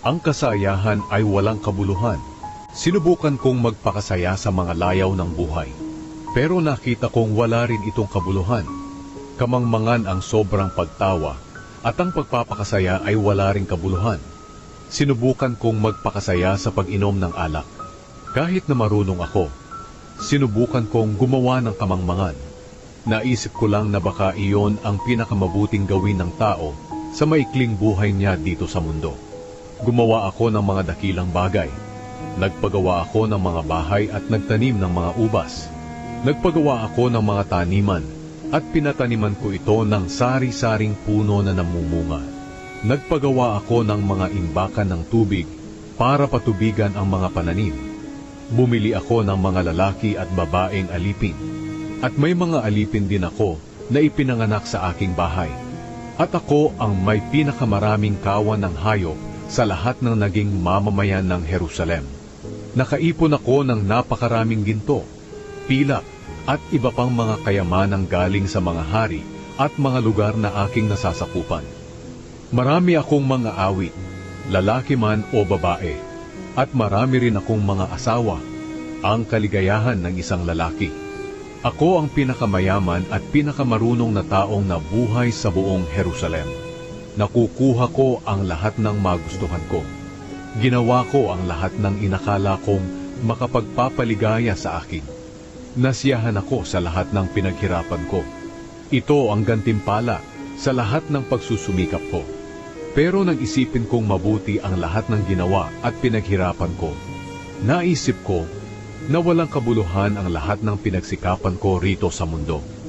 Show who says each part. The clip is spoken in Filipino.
Speaker 1: Ang kasayahan ay walang kabuluhan. Sinubukan kong magpakasaya sa mga layaw ng buhay. Pero nakita kong wala rin itong kabuluhan. Kamangmangan ang sobrang pagtawa at ang pagpapakasaya ay wala ring kabuluhan. Sinubukan kong magpakasaya sa pag-inom ng alak. Kahit na marunong ako, sinubukan kong gumawa ng kamangmangan. Naisip ko lang na baka iyon ang pinakamabuting gawin ng tao sa maikling buhay niya dito sa mundo. Gumawa ako ng mga dakilang bagay. Nagpagawa ako ng mga bahay at nagtanim ng mga ubas. Nagpagawa ako ng mga taniman at pinataniman ko ito ng sari-saring puno na namumunga. Nagpagawa ako ng mga imbakan ng tubig para patubigan ang mga pananim. Bumili ako ng mga lalaki at babaeng alipin. At may mga alipin din ako na ipinanganak sa aking bahay. At ako ang may pinakamaraming kawan ng hayop sa lahat ng naging mamamayan ng Jerusalem. Nakaipon ako ng napakaraming ginto, pilak, at iba pang mga kayamanang galing sa mga hari at mga lugar na aking nasasakupan. Marami akong mga awit, lalaki man o babae, at marami rin akong mga asawa, ang kaligayahan ng isang lalaki. Ako ang pinakamayaman at pinakamarunong na taong nabuhay sa buong Jerusalem. Nakukuha ko ang lahat ng magustuhan ko. Ginawa ko ang lahat ng inakala kong makapagpapaligaya sa akin. Nasiyahan ako sa lahat ng pinaghirapan ko. Ito ang gantimpala sa lahat ng pagsusumikap ko. Pero nang isipin kong mabuti ang lahat ng ginawa at pinaghirapan ko, naisip ko na walang kabuluhan ang lahat ng pinagsikapan ko rito sa mundo.